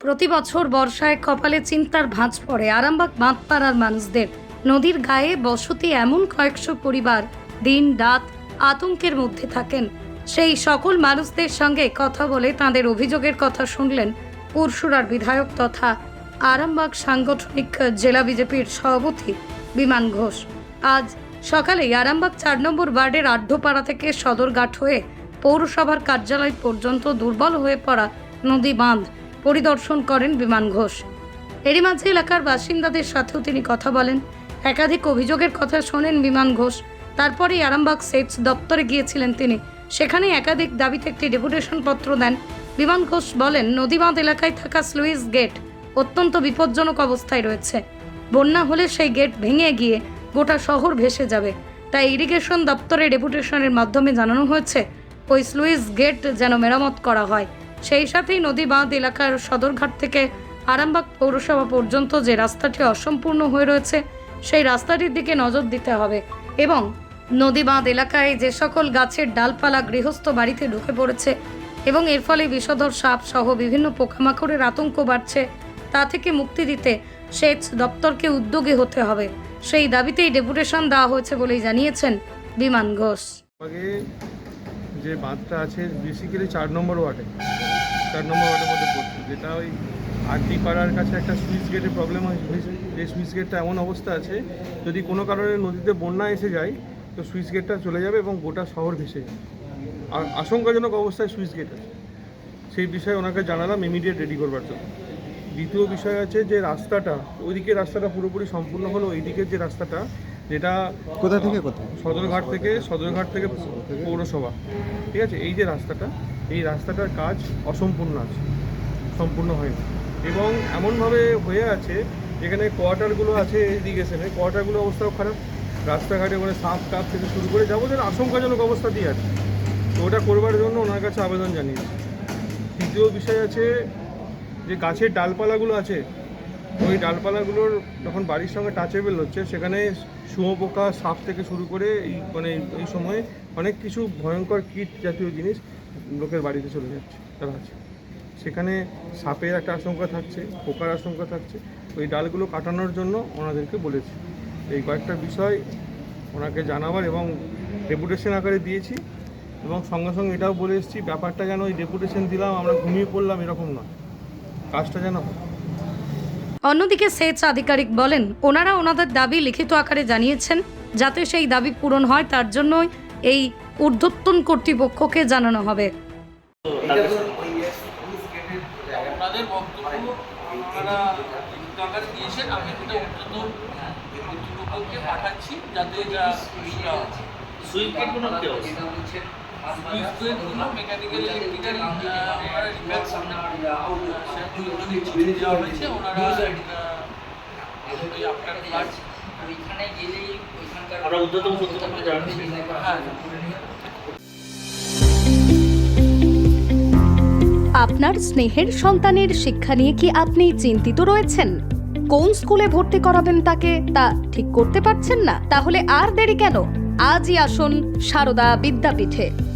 প্রতি বছর বর্ষায় কপালে চিন্তার ভাঁজ পড়ে। আরামবাগ বাঁধপাড়ার মানুষদের। নদীর গায়ে বসতি এমন কয়েকশো পরিবার দিন, রাত আতঙ্কের মধ্যে থাকেন। সেই সকল মানুষদের সঙ্গে কথা বলে তাদের অভিযোগের কথা শুনলেন পরশুরার বিধায়ক তথা আরামবাগ সাংগঠনিক জেলা বিজেপির সভাপতি বিমান ঘোষ। আজ সকালেই আরামবাগ চার নম্বর ওয়ার্ডের আড্ডপাড়া থেকে সদরঘাট হয়ে পৌরসভার কার্যালয় পর্যন্ত দুর্বল হয়ে পড়া নদী বাঁধ পরিদর্শন করেন বিমান ঘোষ। এরই মাঝে এলাকার বাসিন্দাদের সাথেও তিনি কথা বলেন। একাধিক অভিযোগের কথা শোনেন বিমান ঘোষ। তারপরেই আরামবাগ সেটস দপ্তরে গিয়েছিলেন তিনি। সেখানে একাধিক দাবিতে একটি ডেপুটেশন পত্র দেন। বিমান ঘোষ বলেন, নদীবাঁধ এলাকায় থাকা স্লুইস গেট অত্যন্ত বিপজ্জনক অবস্থায় রয়েছে। বন্যা হলে সেই গেট ভেঙে গিয়ে গোটা শহর ভেসে যাবে। তাই ইরিগেশন দপ্তরে ডেপুটেশনের মাধ্যমে জানানো হয়েছে, ওই স্লুইস গেট যেন মেরামত করা হয়। সেই সাথেই নদী বাঁধ এলাকার সদরঘাট থেকে আরামবাগ পৌরসভা পর্যন্ত যে রাস্তাটি অসম্পূর্ণ হয়ে রয়েছে, সেই রাস্তাটির দিকে নজর দিতে হবে এবং নদী বাঁধ এলাকায় যে সকল গাছের ডালপালা গৃহস্থ বাড়িতে ঢুকে পড়েছে এবং এর ফলে বিষধর সাপ সহ বিভিন্ন পোকামাকড়ের আতঙ্ক বাড়ছে, তা থেকে মুক্তি দিতে সেচ দপ্তরকে উদ্যোগী হতে হবে। সেই দাবিতেই ডেপুটেশন দেওয়া হয়েছে বলেই জানিয়েছেন বিমান ঘোষ। যে বাঁধটা আছে বেসিক্যালি চার নম্বর ওয়ার্ডে। চার নম্বর ওয়ার্ডের মধ্যে পড়ছে। যেটা ওই আরটি পাড়ার কাছে একটা সুইচ গেটের প্রবলেম হয়েছে। যে সুইচ গেটটা এমন অবস্থা আছে, যদি কোনো কারণে নদীতে বন্যা এসে যায়, তো সুইচ গেটটা চলে যাবে এবং গোটা শহর ভেসে যাবে। আর আশঙ্কাজনক অবস্থায় সুইচ গেট আছে। সেই বিষয়ে ওনাকে জানালাম ইমিডিয়েট রেডি করবার জন্য। দ্বিতীয় বিষয় আছে যে রাস্তাটা, ওইদিকে রাস্তাটা পুরোপুরি সম্পূর্ণ হলো, ওইদিকের যে রাস্তাটা যেটা কোথা থেকে কোথায় সদরঘাট থেকে সদরঘাট থেকে পৌরসভা। ঠিক আছে? এই যে রাস্তাটা এই রাস্তাটার কাজ অসম্পূর্ণ আছে সম্পূর্ণ হয়নি। এবং এমনভাবে হয়ে আছে যেখানে কোয়ার্টারগুলো আছে ইরিগেশনে কোয়ার্টারগুলো অবস্থাও খারাপ। রাস্তাঘাটে মানে সাপ টাপ থেকে শুরু করে যাবতীয় আশঙ্কাজনক অবস্থাতেই আছে। তো ওটা করবার জন্য ওনার কাছে আবেদন জানিয়েছি। তৃতীয় বিষয় আছে যে গাছের ডালপালাগুলো আছে ওই ডালপালাগুলোর যখন বাড়ির সঙ্গে টাচেবেল হচ্ছে, সেখানে শুঁয়োপোকা, সাপ থেকে শুরু করে এই মানে এই সময়ে অনেক কিছু ভয়ঙ্কর কীট জাতীয় জিনিস লোকের বাড়িতে চলে যাচ্ছে, তারা আছে। সেখানে সাপের একটা আশঙ্কা থাকছে, পোকার আশঙ্কা থাকছে। ওই ডালগুলো কাটানোর জন্য ওনাদেরকে বলেছি। এই কয়েকটা বিষয় ওনাকে জানাবার এবং ডেপুটেশন আকারে দিয়েছি এবং সঙ্গে সঙ্গে এটাও বলে এসেছি, ব্যাপারটা যেন ওই ডেপুটেশন দিলাম, আমরা ঘুমিয়ে পড়লাম এরকম নয়। কাজটা যেন হয় অন্যদিকে সেচ আধিকারিক বলেন ওনারা ওনাদের দাবি লিখিত আকারে জানিয়েছেন যাতে সেই দাবি পূরণ হয় তার জন্যই এই ঊর্ধ্বতন কর্তৃপক্ষকে জানানো হবে। ওনাদের বক্তব্য ওনারা লিখিত আকারে দিয়েছেন আমি এটা উচ্চতর কর্তৃপক্ষকে পাঠাচ্ছি যাতে যা আপনার স্নেহের সন্তানের শিক্ষা নিয়ে কি আপনি চিন্তিত রয়েছেন? কোন স্কুলে ভর্তি করাবেন তাকে, তা ঠিক করতে পারছেন না? তাহলে আর দেরি কেন? আজই আসুন সারদা বিদ্যাপীঠে।